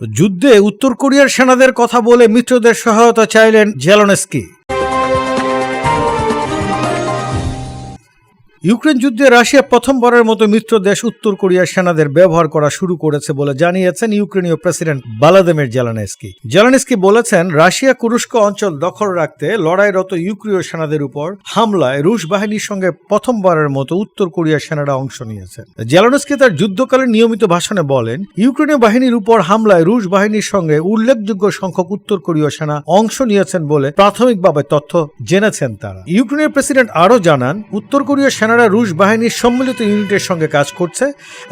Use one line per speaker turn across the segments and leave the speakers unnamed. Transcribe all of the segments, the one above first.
যুদ্ধে উত্তর কোরিয়ার সেনাদের কথা বলে মিত্রদের সহায়তা চাইলেন জেলনেস্কি। ইউক্রেন যুদ্ধে রাশিয়া প্রথমবারের মতো মিত্র দেশ উত্তর কোরিয়ার সেনাদের ব্যবহার করা শুরু করেছে বলে জানিয়েছেন ইউক্রেনীয় প্রেসিডেন্ট বালাদেমের জেলানেস্কি। জেলানেস্কি বলেছেন, রাশিয়া কুরস্ক অঞ্চল দখল রাখতে লড়াইরত ইউক্রেনীয় সেনাদের উপর হামলায় রুশ বাহিনীর সঙ্গে প্রথমবারের মতো উত্তর কোরিয়ার সেনারা অংশ নিয়েছেন। জেলানেস্কি তার যুদ্ধকালীন নিয়মিত ভাষণে বলেন, ইউক্রেনীয় বাহিনীর উপর হামলায় রুশ বাহিনীর সঙ্গে উল্লেখযোগ্য সংখ্যক উত্তর কোরীয় সেনা অংশ নিয়েছেন বলে প্রাথমিকভাবে তথ্য জেনেছেন তারা। ইউক্রেনের প্রেসিডেন্ট আরও জানান, উত্তর কোরীয় সেনারা রুশ বাহিনীর সম্মিলিত ইউনিটের সঙ্গে কাজ করছে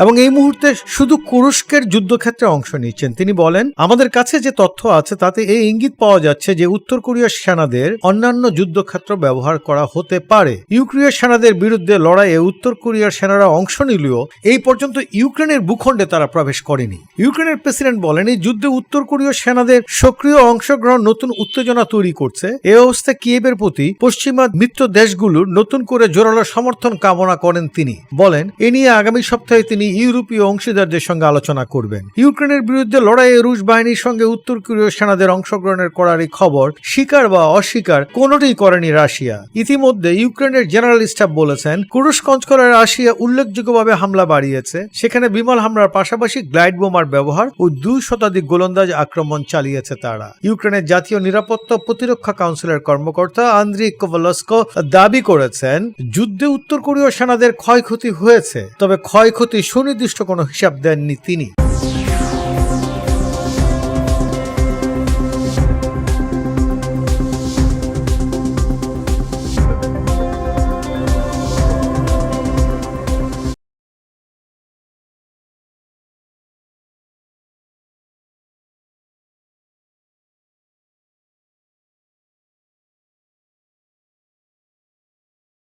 এবং এই মুহূর্তে শুধু কুরস্কের যুদ্ধক্ষেত্রে অংশ নিচ্ছেন। তিনি বলেন, আমাদের কাছে যে তথ্য আছে তাতে এই ইঙ্গিত পাওয়া যাচ্ছে যে উত্তর কোরিয়ার সেনাদের অন্যান্য যুদ্ধক্ষেত্র ব্যবহার করা হতে পারে। ইউক্রেনীয় সেনাদের বিরুদ্ধে লড়াইয়ে উত্তর কোরিয়ার সেনারা অংশ নিলেও এই পর্যন্ত ইউক্রেনের ভূখণ্ডে তারা প্রবেশ করেনি। ইউক্রেনের প্রেসিডেন্ট বলেন, এই যুদ্ধে উত্তর কোরীয় সেনাদের সক্রিয় অংশগ্রহণ নতুন উত্তেজনা তৈরি করছে। এ অবস্থায় কিয়েবের প্রতি পশ্চিমা মিত্র দেশগুলোর নতুন করে জোরালো সমর্থন কামনা করেন তিনি। বলেন, এ নিয়ে আগামী সপ্তাহে তিনি ইউরোপীয় অংশীদারদের সঙ্গে আলোচনা করবেন। ইউক্রেনের বিরুদ্ধে লড়াইয়ে রুশ বাহিনীর সঙ্গে উত্তর কোরীয় সেনাদের অংশগ্রহণের করার এই খবর স্বীকার বা অস্বীকার কোনোটিই করেনি রাশিয়া। ইতিমধ্যে ইউক্রেনের জেনারেল স্টাফ বলেছেন কুরস্ক অঞ্চলে রাশিয়া উল্লেখযোগ্যভাবে হামলা বাড়িয়েছে। সেখানে বিমল হামলার পাশাপাশি গ্লাইড বোমার ব্যবহার ও দুই শতাধিক গোলন্দাজ আক্রমণ চালিয়েছে তারা। ইউক্রেনের জাতীয় নিরাপত্তা প্রতিরক্ষা কাউন্সিলের কর্মকর্তা আন্দ্রি কোভলস্কো দাবি করেছেন, যুদ্ধে উত্তর কোরীয় সেনাদের ক্ষয়ক্ষতি হয়েছে তবে ক্ষয়ক্ষতি সুনির্দিষ্ট কোনো হিসাব দেননি তিনি।